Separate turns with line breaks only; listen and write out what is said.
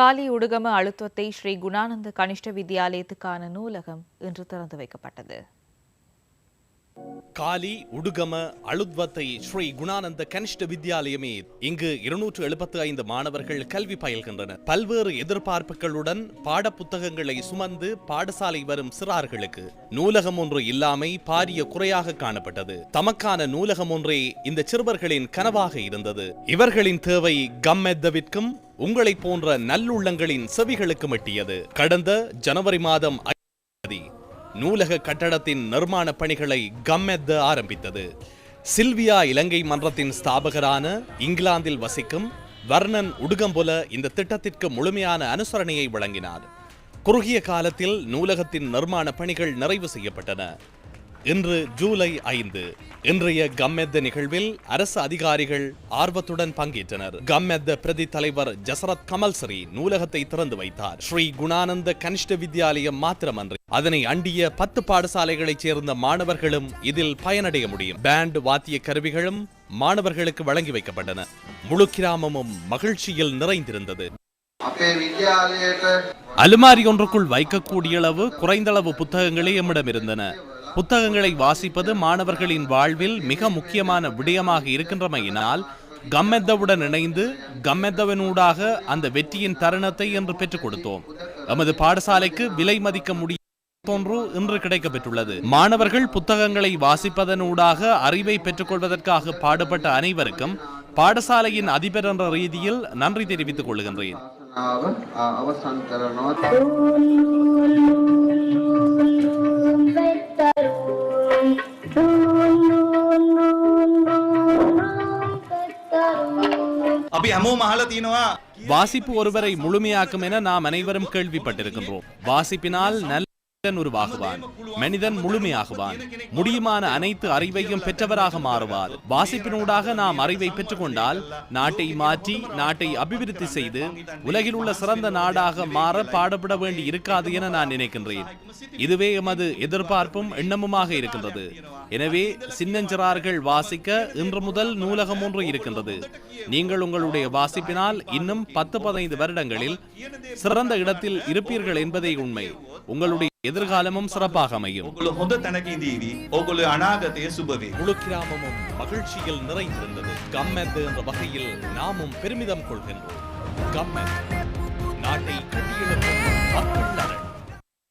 காலி உடுகம அழுத்தத்தை ஸ்ரீ குணானந்த கனிஷ்ட வித்யாலயத்துக்கான நூலகம் இன்று திறந்து வைக்கப்பட்டது.
காலி உடுகம அழுத்வத்தை ஸ்ரீ குணானந்த கனிஷ்ட வித்யாலயமே இங்கு இருநூற்று எழுபத்தி ஐந்து மாணவர்கள் கல்வி பயில்கின்றனர். பல்வேறு எதிர்பார்ப்புகளுடன் பாட புத்தகங்களை சுமந்து பாடசாலை வரும் சிறார்களுக்கு நூலகம் ஒன்று இல்லாமை பாரிய குறையாக காணப்பட்டது. தமக்கான நூலகம் ஒன்றே இந்த சிறுவர்களின் கனவாக இருந்தது. இவர்களின் தேவை கம்மெத்தவிற்கும் உங்களை போன்ற நல்லுள்ளங்களின் செவிகளுக்கு மட்டியது. கடந்த ஜனவரி மாதம் நூலக கட்டடத்தின் நிர்மாண பணிகளை கம்மெத்த ஆரம்பித்தது. சில்வியா இலங்கை மன்றத்தின் ஸ்தாபகரான இங்கிலாந்தில் வசிக்கும் வர்ணன் உடுகம்புல இந்த திட்டத்திற்கு முழுமையான அனுசரணையை வழங்கினார். குறுகிய காலத்தில் நூலகத்தின் நிர்மாண பணிகள் நிறைவு செய்யப்பட்டன. இன்று ஜூலை ஐந்து. இன்றைய கம்மெத்த நிகழ்வில் அரசு அதிகாரிகள் ஆர்வத்துடன் பங்கேற்றனர். கம்மெத்த பிரதி தலைவர் ஜசரத் கமல்சரி நூலகத்தை திறந்து வைத்தார். ஸ்ரீ குணானந்த கனிஷ்ட வித்யாலயம் மாத்திரமன்றி. அதனை அண்டிய பத்து பாடசாலைகளைச் சேர்ந்த மாணவர்களும் இதில் பயனடைய முடியும். பேண்ட் வாத்திய கருவிகளும் மாணவர்களுக்கு வழங்கி வைக்கப்பட்டன. முழு கிராமமும் மகிழ்ச்சியில் நிறைந்திருந்தது. அலுமாரி ஒன்றுக்குள் வைக்கக்கூடிய அளவு குறைந்தளவு புத்தகங்களே எம்மிடம் இருந்தன புத்தகங்களை வாசிப்பது மாணவர்களின் வாழ்வில் மிக முக்கியமான விடயமாக இருக்கின்றமையினால் கம்மெத்தவுடன் இணைந்து கம்மெத்தவனூடாக அந்த வெற்றியின் தருணத்தை என்று பெற்றுக் கொடுத்தோம். எமது பாடசாலைக்கு விலை மதிக்க முடியும் ஒன்று இன்று கிடைக்கப்பெற்றுள்ளது. மாணவர்கள் புத்தகங்களை வாசிப்பதனூடாக அறிவை பெற்றுக்கொள்வதற்காக பாடுபட்ட அனைவருக்கும் பாடசாலையின் அதிபர் என்ற ரீதியில் நன்றி தெரிவித்துக் கொள்கின்றேன்.
அவர்
අපි හැමෝම අහලා තියෙනවා
வாசிப்பு ஒருவரை முழுமையாக்கும் என நாம் அனைவரும் கேள்விப்பட்டிருக்கின்றோம் வாசிப்பினால் நல்ல மனிதன் உருவாகுவான் மனிதன் முழுமையாகுவான். முடியுமான அனைத்து அறிவையும் பெற்றவராக மாறுவார். வாசிப்பினூடாக நாம் அறிவை பெற்றுக்கொண்டால் நாட்டை மாற்றி நாட்டை அபிவிருத்தி செய்து உலகில் உள்ள சிறந்த நாடாக மாற பாடுபட வேண்டி இருக்காது என நான் நினைக்கின்றேன். இதுவே எமது எதிர்பார்ப்பும் எண்ணமுமாக இருக்கின்றது. எனவே சின்னஞ்சிறார்கள் வாசிக்க இன்று முதல் நூலகம் ஒன்று இருக்கின்றது. நீங்கள் உங்களுடைய வாசிப்பினால் இன்னும் பத்து பதினைந்து வருடங்களில் சிறந்த இடத்தில் இருப்பீர்கள் என்பதே உண்மை. உங்களுடைய எதிர்காலமும் சிறப்பாக அமையும். முழு கிராமமும் மகிழ்ச்சியில் நிறைந்திருந்தது. கம்மெத் என்ற வகையில் நாமும் பெருமிதம் கொள்கின்றோம். கம்மெத் நாட்டை கட்டியெழுப்பும் மக்கள்